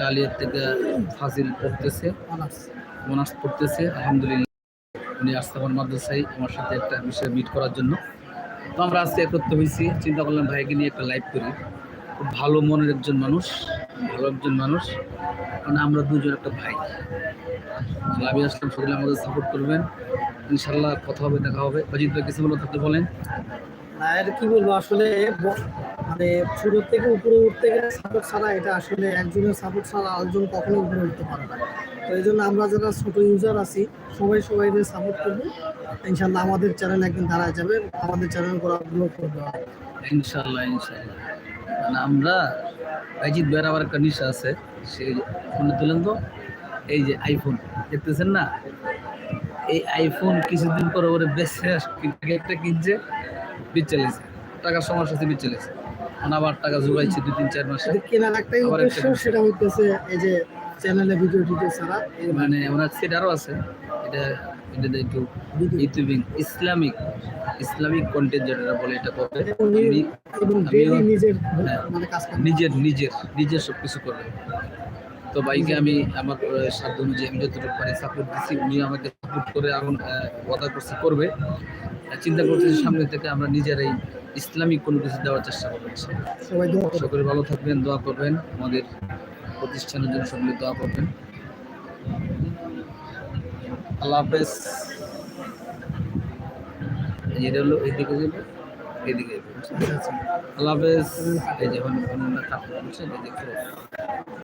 কালিয়ার থেকে ফাজিল পড়তেছে honours. Honours পড়তেছে আলহামদুলিল্লাহ। উনি আসতে আমার মাদ্রাসায় আমার সাথে একটা বিষয়ে মিট করার জন্য। তো আমরা আজকে একত্র হয়েছি। চিন্তা করলাম ভাইকে নিয়ে একটা লাইভ করি। খুব ভালো মনের একজন মানুষ ভালো একজন মানুষ। মানে আমরা দুজন একটা ভাই। লাভি আসলাম সকলে আমাদের সাপোর্ট করবেন। ইনশাল্লাহ কথা হবে দেখা হবে। অজিত ভাই কিছু বলো থাকতে বলেন। আর কি বলব আসলে মানে ছোট থেকে উপরে উঠতে গেলে সাপোর্ট ছাড়া এটা আসলে একজনের সাপোর্ট ছাড়া আরেকজন কখনো উপরে উঠতে পারে না। তো এই জন্য আমরা যারা ছোট ইউজার আছি, সবাই সবাইদের সাপোর্ট করব। ইনশাল্লাহ আমাদের চ্যানেল একদিন দাঁড়ায় যাবে, আমাদের চ্যানেল করা গ্রো করবে ইনশাল্লাহ ইনশাল্লাহ মানে আমরা অজিত ভাইয়ের আবার আছে সেই ফোনে তুলেন তো, এই যে আইফোন দেখতেছেন না? এই আইফোন কিছুদিন পরে ওরে বেঁচে একটা কিনছে বিচ্চালিছে টাকার সমস্যা আছে বিচ্চালিছে মানে আবার টাকা জোগাইছে দুই তিন চার মাসে। কেনার একটাই উদ্দেশ্য সেটা হইতেছে এই যে চ্যানেলে ভিডিও টিডিও ছাড়া। মানে ওনার সেট আরও আছে। এটা এটা একটু ইউটিউবিং ইসলামিক ইসলামিক কন্টেন্ট যেটা বলে এটা করবে। নিজের হ্যাঁ। মানে কাজ নিজের নিজের নিজের সব কিছু করবে। তো বাইকে আমি আমার সাধ্য অনুযায়ী আমি যতটুকু পারি সাপোর্ট দিচ্ছি উনি আমাকে সাপোর্ট করে এখন কথা করছে করবে। চিন্তা করতেছি সামনে থেকে আমরা নিজেরাই ইসলামিক কোনো কিছু দেওয়ার চেষ্টা করছি সবাই সকলে ভালো থাকবেন দোয়া করবেন। আমাদের প্রতিষ্ঠানের জন্য সকলে দোয়া করবেন। আল্লাহ হাফেজ। এটা হলো এইদিকে যাবে এইদিকে যাবে। আচ্ছা, আচ্ছা। আল্লাহ হাফেজ। এই যে কাপড় এই যে